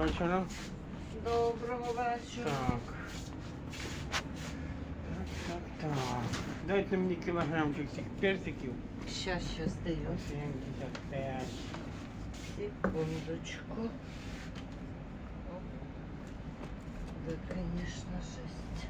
вечора. Доброго вечора. Так. Так, так, так. Дайте мені кілограмчик цих персиків. Щас, щас даю. 75. Секундочку. Да, конечно, жесть.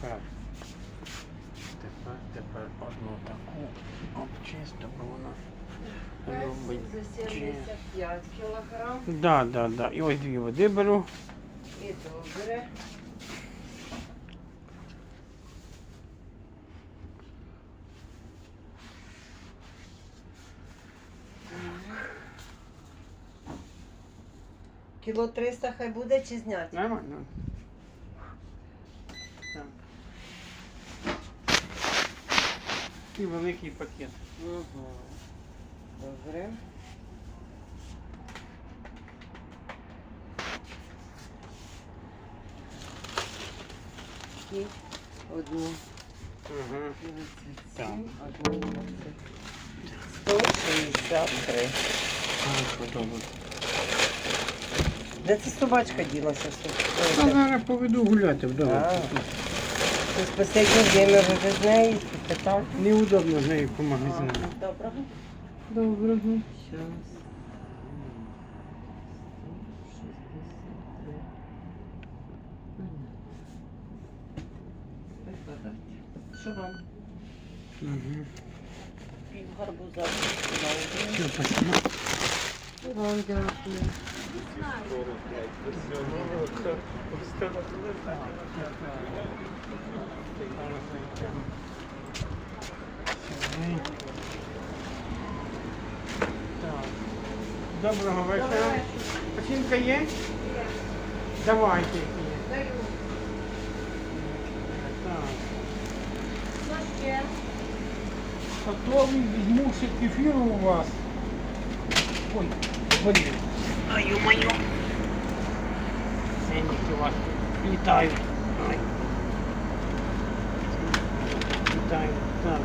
Тепер. Тепер, тепер одну таку обчисту, бо вона любить. За 75 кілограм. Да, да, да. І ось дві води беру. І добре. Кіло 300 хай буде чи зняти? Нормально. Так. І великий пакет. Угу. Добре. І одну Угу. 27, одну 163. Де це собачка ділася? А зараз поведу гуляти вдома. А. З останнє время вже з нею питав? Неудобно з нею по магазинам. Доброго. Доброго. Щас. Що вам? Угу. Пів гарбуза. Все, спасибо. Вам дякую. Так. Доброго вечора. Оцінка є? Давайте. Даю. Так. Що ще? Готовий візьму ще кефіру у вас. Ой, блин. Ай, ё-моё. Ценники у вас літають. Літають. Так.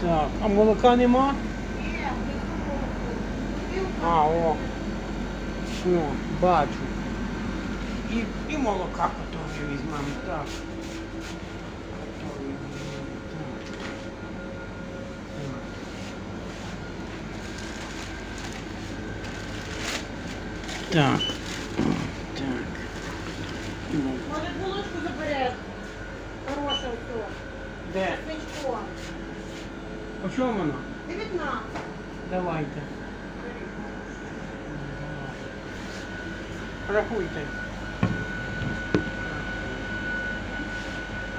Так, а молока нема? А, о. О, бачу. І, і молока готові візьмемо. Так. Так. Може, булочку забере? Хороше все. Де? Смичко. По чому воно? 19. Давайте. Рахуйте.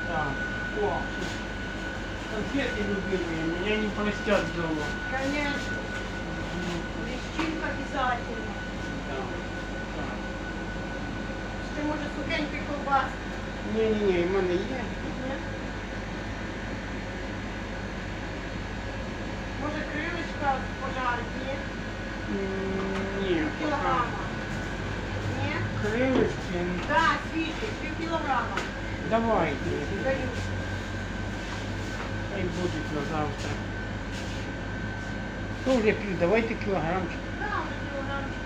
Так. О, конфеты любимые, меня не простят дома. Конечно. Лещинка обязательно. Може сухенький ковбас. Ні-ні-ні, в мене є. Може крилечка пожарити, ні? Ні. Кілограма. Ні? Крилечки. Так, свіжий, пів кілограма. Давайте. Даю. Хай будуть на завтра. Ну, вже пів, давайте кілограмчик. Да, вже кілограмчик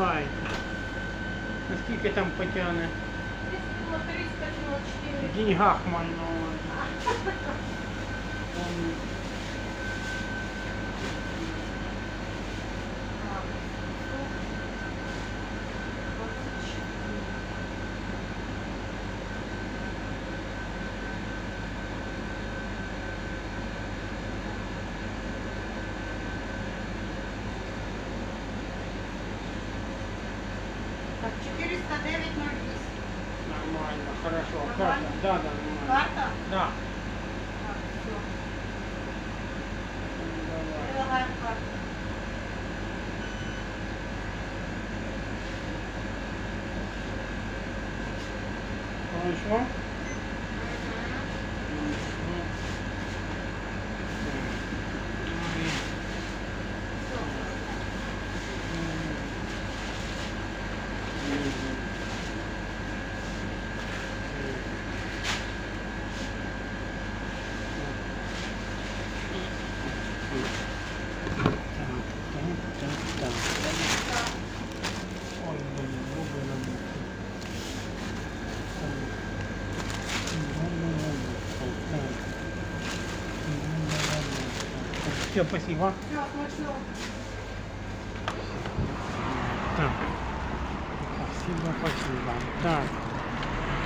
Давай. Наскільки там потягне? Десь було 300, В деньгах маю Нормально, хорошо. Карта? Да, да, нормально. Карта? Да. Так, все. Прилагаем карту. Хорошо. Все, спасибо. Все, смачно. Так. Спасибо, спасибо. Так.